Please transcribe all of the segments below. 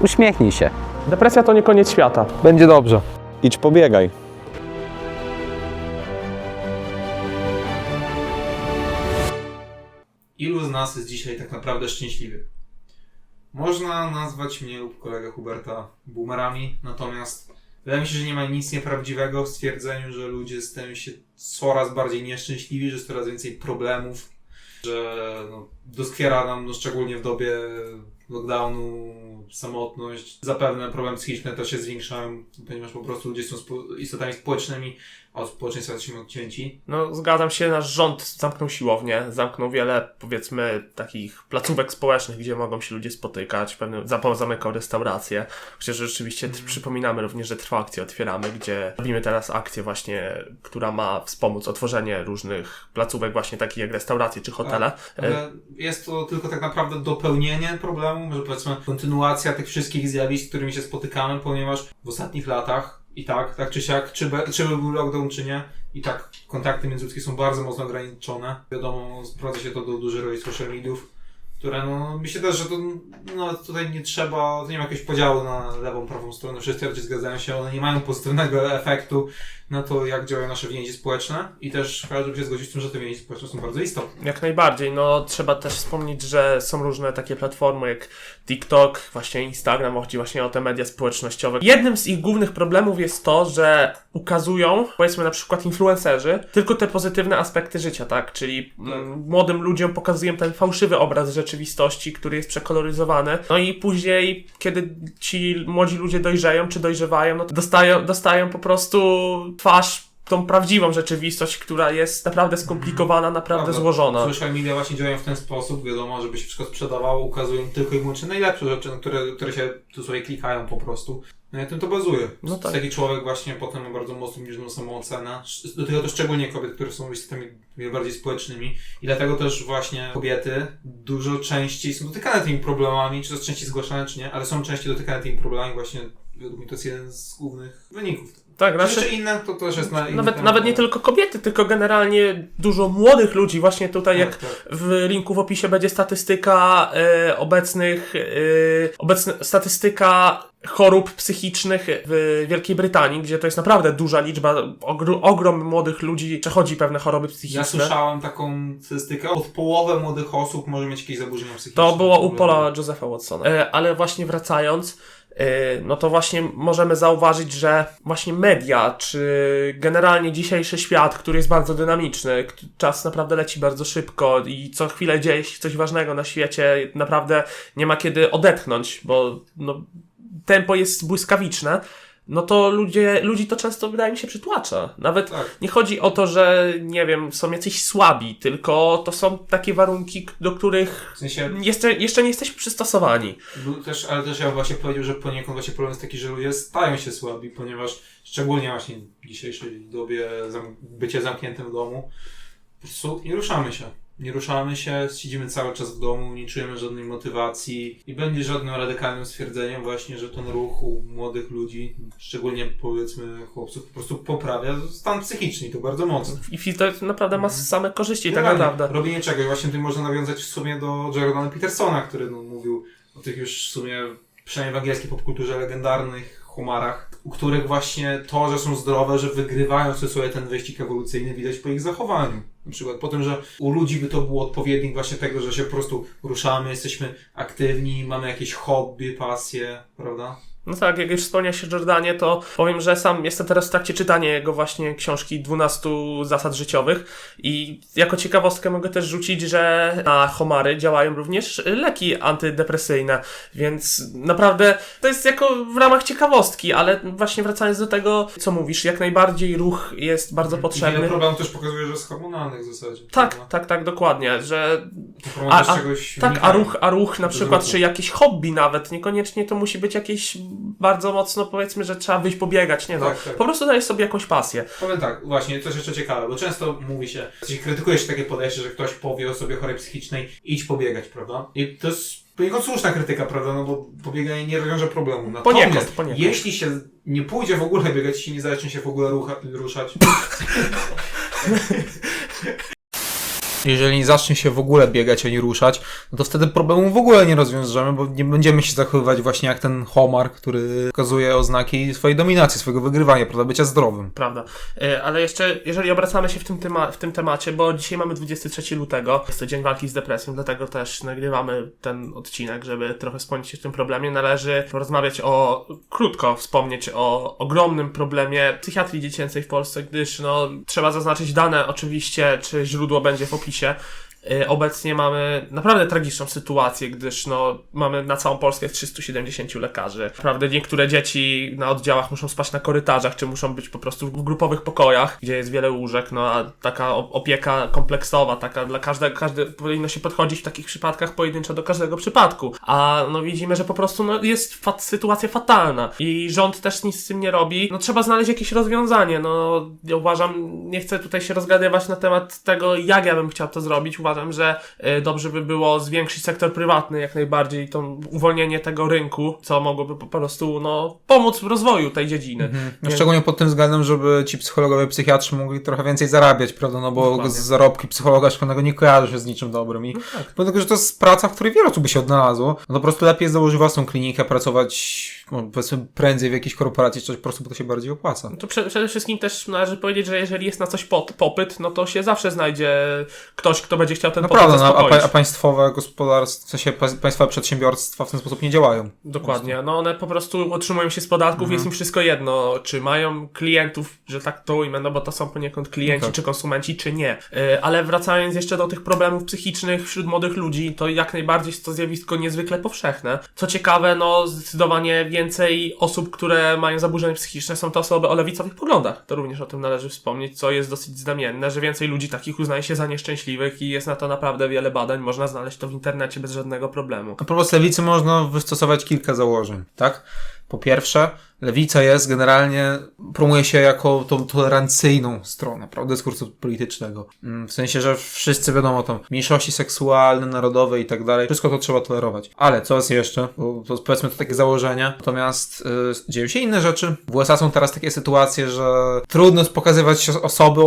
uśmiechnij się. Depresja to nie koniec świata. Będzie dobrze. Idź pobiegaj. Ilu z nas jest dzisiaj tak naprawdę szczęśliwy? Można nazwać mnie lub kolegę Huberta boomerami, natomiast wydaje mi się, że nie ma nic nieprawdziwego w stwierdzeniu, że ludzie stają się coraz bardziej nieszczęśliwi, że jest coraz więcej problemów, że no, doskwiera nam, no, szczególnie w dobie lockdownu, samotność. Zapewne problemy psychiczne też się zwiększają, ponieważ po prostu ludzie są spo- istotami społecznymi, od społeczeństwa jesteśmy odcięci. No, zgadzam się, nasz rząd zamknął siłownię, zamknął wiele, powiedzmy, takich placówek społecznych, gdzie mogą się ludzie spotykać, pewnie za- zamykał restauracje. Chociaż rzeczywiście t- przypominamy również, że trwa akcja Otwieramy, gdzie robimy teraz akcję właśnie, która ma wspomóc otworzenie różnych placówek właśnie takich jak restauracje czy hotele. E, Ale jest to tylko tak naprawdę dopełnienie problemu, może powiedzmy kontynuacja tych wszystkich zjawisk, z którymi się spotykamy, ponieważ w ostatnich latach i tak, tak czy siak, czy, be, czy był lockdown, czy nie, i tak kontakty międzyludzkie są bardzo mocno ograniczone. Wiadomo, sprowadza się to do roli social mediów, które no, myślę też, że to no, tutaj nie trzeba, to nie ma jakiegoś podziału na lewą, prawą stronę, wszyscy raczej zgadzają się, one nie mają pozytywnego efektu na to, jak działają nasze więzi społeczne i też każdy by się zgodzić z tym, że te więzi społeczne są bardzo istotne. Jak najbardziej, no trzeba też wspomnieć, że są różne takie platformy jak TikTok, właśnie Instagram, chodzi właśnie o te media społecznościowe. Jednym z ich głównych problemów jest to, że ukazują, powiedzmy na przykład influencerzy, tylko te pozytywne aspekty życia, tak? Czyli mm, młodym ludziom pokazują ten fałszywy obraz rzeczywistości, który jest przekoloryzowany. No i później, kiedy ci młodzi ludzie dojrzeją, czy dojrzewają, no dostają, dostają po prostu twarz tą prawdziwą rzeczywistość, która jest naprawdę skomplikowana, naprawdę Prawda. złożona. Social media właśnie działają w ten sposób, wiadomo, żeby się wszystko sprzedawało, ukazują tylko i wyłącznie najlepsze rzeczy, które, które się tu sobie klikają po prostu. No i na tym to bazuje. No tak. Taki człowiek właśnie potem ma bardzo mocno obniżoną samoocenę. Do tego to szczególnie kobiet, które są istotami bardziej społecznymi. I dlatego też właśnie kobiety dużo częściej są dotykane tymi problemami, czy to częściej zgłaszane, czy nie, ale są częściej dotykane tymi problemami właśnie, według mnie to jest jeden z głównych wyników. Tak, Znaczy, znaczy, inne to też jest na nawet, temat, nawet nie tylko kobiety, tylko generalnie dużo młodych ludzi. Właśnie tutaj, jak Tak, tak. w linku w opisie będzie statystyka e, obecnych, e, obecna statystyka chorób psychicznych w Wielkiej Brytanii, gdzie to jest naprawdę duża liczba, ogr- ogrom młodych ludzi przechodzi pewne choroby Ja psychiczne. słyszałem taką statystykę, od połowy młodych osób może mieć jakieś zaburzenia psychiczne. To było u Paula Josepha Watsona. E, ale właśnie wracając, no to właśnie możemy zauważyć, że właśnie media, czy generalnie dzisiejszy świat, który jest bardzo dynamiczny, czas naprawdę leci bardzo szybko i co chwilę dzieje się coś ważnego na świecie, naprawdę nie ma kiedy odetchnąć, bo no, tempo jest błyskawiczne. No to ludzie, ludzi to często wydaje mi się przytłacza. Nawet Tak. nie chodzi o to, że nie wiem, są jacyś słabi, tylko to są takie warunki, do których W sensie, jeszcze, jeszcze nie jesteśmy przystosowani. też, ale też ja bym właśnie powiedział, że poniekąd właśnie problem jest taki, że ludzie stają się słabi, ponieważ szczególnie właśnie w dzisiejszej dobie zam- bycie zamkniętym w domu, po prostu nie ruszamy się. Nie ruszamy się, siedzimy cały czas w domu, nie czujemy żadnej motywacji i będzie żadnym radykalnym stwierdzeniem właśnie, że ten ruch u młodych ludzi, szczególnie powiedzmy chłopców, po prostu poprawia stan psychiczny i to bardzo mocno. I fi- to naprawdę ma same korzyści, tak Generalnie naprawdę. Robienie czegoś, właśnie tutaj można nawiązać w sumie do Jordana Petersona, który no, mówił o tych już w sumie, przynajmniej w angielskiej popkulturze, legendarnych homarach, u których właśnie to, że są zdrowe, że wygrywają sobie, ten wyścig ewolucyjny, widać po ich zachowaniu. Na przykład po tym, że u ludzi by to było odpowiednik właśnie tego, że się po prostu ruszamy, jesteśmy aktywni, mamy jakieś hobby, pasje, prawda? No tak, jak już wspomniałeś o Jordanie, to powiem, że sam jestem teraz w trakcie czytania jego właśnie książki 12 zasad życiowych i jako ciekawostkę mogę też rzucić, że na homary działają również leki antydepresyjne, więc naprawdę to jest jako w ramach ciekawostki, ale właśnie wracając do tego, co mówisz, jak najbardziej ruch jest bardzo I potrzebny. wiele problemów też pokazuje, że jest hormonalnych w zasadzie. Tak, prawda? tak, tak, dokładnie, że A- a- Tak, a ruch, a ruch na przykład, ruchu. czy jakieś hobby nawet, niekoniecznie to musi być jakieś bardzo mocno, powiedzmy, że trzeba wyjść pobiegać, nie no. Tak, tak. Po prostu dajesz sobie jakąś pasję. Powiem tak, właśnie, coś jeszcze ciekawe, bo często mówi się, się krytykuje się takie podejście, że ktoś powie osobie chorej psychicznej, idź pobiegać, prawda? I to jest poniekąd słuszna krytyka, prawda? No bo pobieganie nie rozwiąże problemu. Natomiast Poniekąd, poniekąd. jeśli się nie pójdzie w ogóle biegać, jeśli nie zacznie się w ogóle rucha, ruszać, Jeżeli nie zacznie się w ogóle biegać ani ruszać, no to wtedy problemu w ogóle nie rozwiążemy, bo nie będziemy się zachowywać właśnie jak ten homar, który pokazuje oznaki swojej dominacji, swojego wygrywania, prawda, bycia zdrowym. Prawda. E, Ale jeszcze, jeżeli obracamy się w tym, tema- w tym temacie, bo dzisiaj mamy 23 lutego, jest to Dzień Walki z Depresją, dlatego też nagrywamy ten odcinek, żeby trochę wspomnieć o tym problemie. Należy porozmawiać o, krótko wspomnieć o ogromnym problemie psychiatrii dziecięcej w Polsce, gdyż no, trzeba zaznaczyć dane oczywiście, czy źródło będzie w opisie. Y, Obecnie mamy naprawdę tragiczną sytuację, gdyż no, mamy na całą Polskę 370 lekarzy. Naprawdę niektóre dzieci na oddziałach muszą spać na korytarzach, czy muszą być po prostu w grupowych pokojach, gdzie jest wiele łóżek, no a taka opieka kompleksowa, taka dla każdego, każdy powinno się podchodzić w takich przypadkach pojedynczo do każdego przypadku. A no widzimy, że po prostu no, jest sytuacja fatalna i rząd też nic z tym nie robi. No trzeba znaleźć jakieś rozwiązanie, no ja uważam, nie chcę tutaj się rozgadywać na temat tego, jak ja bym chciał to zrobić. Uważam, że y, dobrze by było zwiększyć sektor prywatny jak najbardziej, to uwolnienie tego rynku, co mogłoby po prostu no, pomóc w rozwoju tej dziedziny. No, Więc- szczególnie pod tym względem, żeby ci psychologowie, psychiatrzy mogli trochę więcej zarabiać, prawda? No bo Dokładnie. z zarobki psychologa szkolnego nie kojarzy się z niczym dobrym. I tak. dlatego, że to jest praca, w której wiele osób by się odnalazło, no to po prostu lepiej jest założyć własną klinikę, pracować no, powiedzmy prędzej w jakiejś korporacji, czy coś po prostu, bo to się bardziej opłaca. To prze, przede wszystkim też należy powiedzieć, że jeżeli jest na coś pod, popyt, no to się zawsze znajdzie ktoś, kto będzie chciał ten Naprawdę, popyt no, a, pa, a państwowe gospodarstwa, w sensie pa, państwowe przedsiębiorstwa w ten sposób nie działają. Dokładnie, no one po prostu utrzymują się z podatków, Mhm. jest im wszystko jedno, czy mają klientów, że tak to ujmę, no bo to są poniekąd klienci, Tak. czy konsumenci, czy nie. Yy, ale wracając jeszcze do tych problemów psychicznych wśród młodych ludzi, to jak najbardziej jest to zjawisko niezwykle powszechne. Co ciekawe, no zdecydowanie więcej osób, które mają zaburzenia psychiczne są to osoby o lewicowych poglądach. To również o tym należy wspomnieć, co jest dosyć znamienne, że więcej ludzi takich uznaje się za nieszczęśliwych i jest na to naprawdę wiele badań, można znaleźć to w internecie bez żadnego problemu. A propos lewicy można wystosować kilka założeń, tak? Po pierwsze, lewica jest generalnie, promuje się jako tą tolerancyjną stronę, prawda, dyskursu politycznego. Mm, W sensie, że wszyscy wiadomo tam, mniejszości seksualne, narodowe i tak dalej, wszystko to trzeba tolerować. Ale co jest jeszcze? To powiedzmy to takie założenia. Natomiast y, dzieją się inne rzeczy. W USA są teraz takie sytuacje, że trudno jest pokazywać osoby,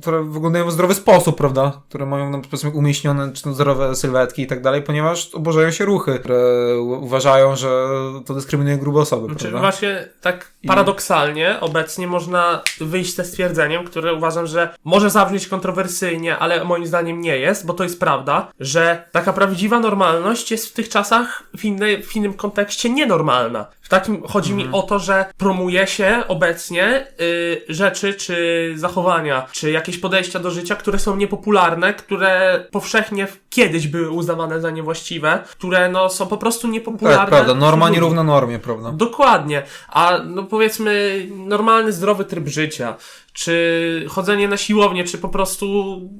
które wyglądają w zdrowy sposób, prawda? Które mają no, powiedzmy umieśnione czy to zdrowe sylwetki i tak dalej, ponieważ oburzają się ruchy, które uważają, że to dyskryminuje grube osoby, Znaczy, prawda? właśnie tak paradoksalnie obecnie można wyjść ze stwierdzeniem, które uważam, że może zabrzmieć kontrowersyjnie, ale moim zdaniem nie jest, bo to jest prawda, że taka prawdziwa normalność jest w tych czasach w, innej, w innym kontekście nienormalna. W takim chodzi mi o to, że promuje się obecnie y, rzeczy czy zachowania, czy jakieś podejścia do życia, które są niepopularne, które powszechnie kiedyś były uznawane za niewłaściwe, które no, są po prostu niepopularne. tak, prawda. Norma nierówna normie, prawda? Dokładnie. A no powiedzmy, normalny, zdrowy tryb życia, czy chodzenie na siłownię, czy po prostu.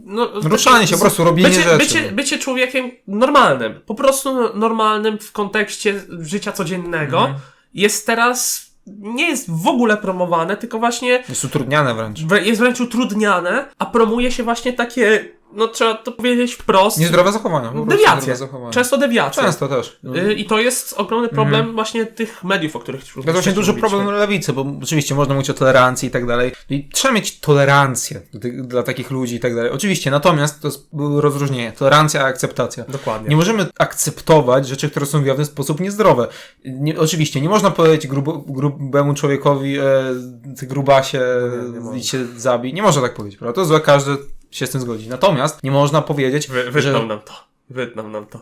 No, Ruszanie się, po prostu robienie bycie, rzeczy. Bycie, bycie człowiekiem normalnym, po prostu no- normalnym w kontekście życia codziennego, Mhm. Jest teraz. Nie jest w ogóle promowane, tylko właśnie Jest utrudniane wręcz. wrę- jest wręcz utrudniane, a promuje się właśnie takie, no trzeba to powiedzieć wprost, Niezdrowe zachowania. dewiacje. zachowania. Często dewiacje. Często też. Y, I to jest ogromny problem właśnie tych mediów, o których To jest właśnie duży mówiliśmy. problem lewicy, bo oczywiście można mówić o tolerancji i tak dalej. I trzeba mieć tolerancję dla takich ludzi i tak dalej. Oczywiście, natomiast to jest rozróżnienie. Tolerancja a akceptacja. Dokładnie. Nie możemy akceptować rzeczy, które są w jawny sposób niezdrowe. Nie, oczywiście, nie można powiedzieć grubo, grubemu człowiekowi, e, ty grubasie, Nie, nie i się zabij. Nie można tak powiedzieć, prawda? To złe, każdy się z tym zgodzi. Natomiast nie można powiedzieć, Wy, wytną że... nam to. Wytną nam to.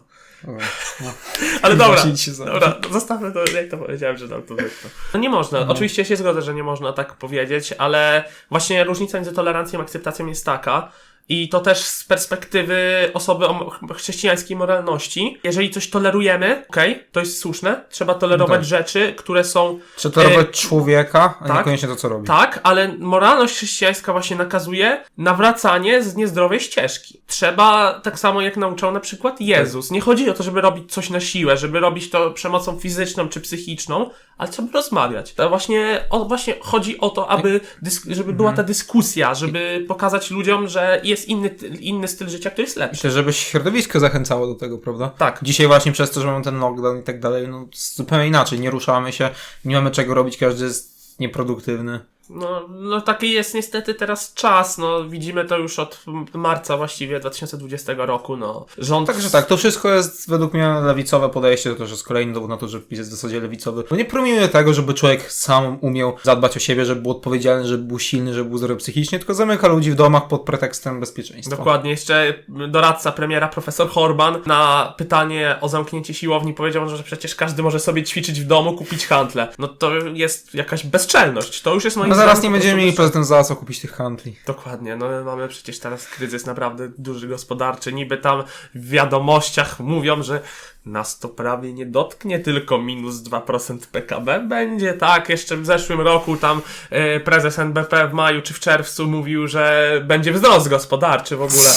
O, Ale dobra, dobra, no zostawmy to, jak to powiedziałem, że nam to wytną. No nie można, oczywiście się zgodzę, że nie można tak powiedzieć, ale właśnie różnica między tolerancją a akceptacją jest taka, i to też z perspektywy osoby o ch- chrześcijańskiej moralności. Jeżeli coś tolerujemy, okej, to jest słuszne, trzeba tolerować Tak. rzeczy, które są Trzeba tolerować człowieka, a tak. niekoniecznie to, co robi. Tak, ale moralność chrześcijańska właśnie nakazuje nawracanie z niezdrowej ścieżki. Trzeba, tak samo jak nauczał na przykład Jezus. Nie chodzi o to, żeby robić coś na siłę, żeby robić to przemocą fizyczną czy psychiczną, ale trzeba rozmawiać. To właśnie, o, właśnie chodzi o to, aby, żeby była ta dyskusja, żeby pokazać ludziom, że jest inny, inny styl życia, który jest lepszy. Myślę, żeby środowisko zachęcało do tego, prawda? Tak. Dzisiaj właśnie przez to, że mamy ten lockdown i tak dalej, no zupełnie inaczej. Nie ruszamy się, nie mamy czego robić, każdy jest nieproduktywny. No, no taki jest niestety teraz czas, no widzimy to już od marca właściwie 2020 roku, no. Rząd... Także tak, to wszystko jest według mnie lewicowe podejście, to też jest kolejny dowód na to, że PiS jest w zasadzie lewicowy. Bo nie promieniuje tego, żeby człowiek sam umiał zadbać o siebie, żeby był odpowiedzialny, żeby był silny, żeby był zdrowy psychicznie, tylko zamyka ludzi w domach pod pretekstem bezpieczeństwa. Dokładnie, jeszcze doradca premiera, profesor Horban, na pytanie o zamknięcie siłowni powiedział, że przecież każdy może sobie ćwiczyć w domu, kupić handle. No to jest jakaś bezczelność. To już jest moim No zaraz nie będziemy mieli prezydent za co kupić tych handli. Dokładnie, no mamy przecież teraz kryzys naprawdę duży gospodarczy. Niby tam w wiadomościach mówią, że nas to prawie nie dotknie, tylko minus 2% PKB będzie. Tak, jeszcze w zeszłym roku tam e, prezes NBP w maju czy w czerwcu mówił, że będzie wzrost gospodarczy w ogóle.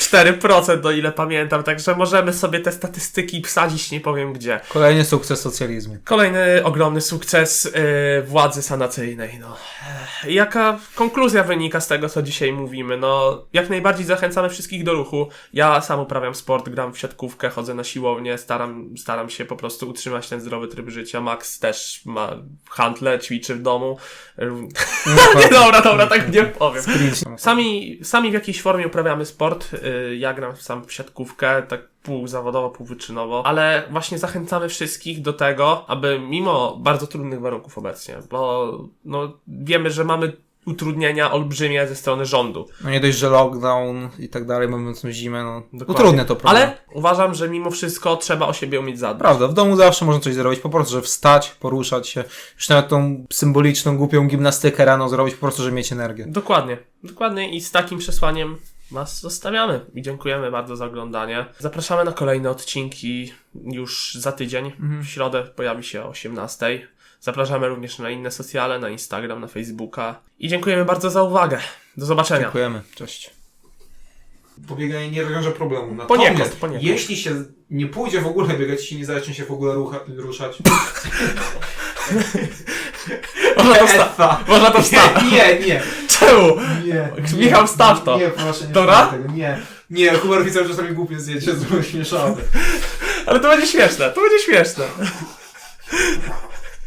4% o ile pamiętam, także możemy sobie te statystyki wsadzić nie powiem gdzie. Kolejny sukces socjalizmu. Kolejny ogromny sukces yy, władzy sanacyjnej. No. Jaka konkluzja wynika z tego, co dzisiaj mówimy? No, jak najbardziej zachęcamy wszystkich do ruchu. Ja sam uprawiam sport, gram w siatkówkę, chodzę na siłownię, staram, staram się po prostu utrzymać ten zdrowy tryb życia. Max też ma handle, ćwiczy w domu. Rów- nie, dobra, dobra, tak nie powiem. Sami, sami w jakiejś formie uprawiamy sport. Yy, Ja gram sam w siatkówkę, tak pół zawodowo, pół wyczynowo, ale właśnie zachęcamy wszystkich do tego, aby mimo bardzo trudnych warunków obecnie, bo no, wiemy, że mamy utrudnienia olbrzymie ze strony rządu. No nie dość, że lockdown i tak dalej, mamy mocną zimę, no Dokładnie. utrudnia to, prawda? Ale uważam, że mimo wszystko trzeba o siebie umieć zadbać. Prawda, w domu zawsze można coś zrobić, po prostu, że wstać, poruszać się, już nawet tą symboliczną, głupią gimnastykę rano zrobić, po prostu, żeby mieć energię. Dokładnie, dokładnie i z takim przesłaniem Was zostawiamy i dziękujemy bardzo za oglądanie. Zapraszamy na kolejne odcinki już za tydzień. W środę pojawi się o 18. Zapraszamy również na inne socjale, na Instagram, na Facebooka i dziękujemy bardzo za uwagę. Do zobaczenia. Dziękujemy, cześć. Pobieganie nie rozwiąże problemu. Natomiast Poniekąd, poniekąd. jeśli się nie pójdzie w ogóle biegać i nie zacznie się w ogóle rucha, ruszać. Można to, wsta- Efa. można to wstawić. Nie, nie, nie. Czemu? Nie. Michał, wstaw to. Nie, proszę, nie Dobra? tego. Nie. Nie, Hubert widzę, czasami głupie zdjęcie, zrobił śmieszane. Ale to będzie śmieszne, to będzie śmieszne.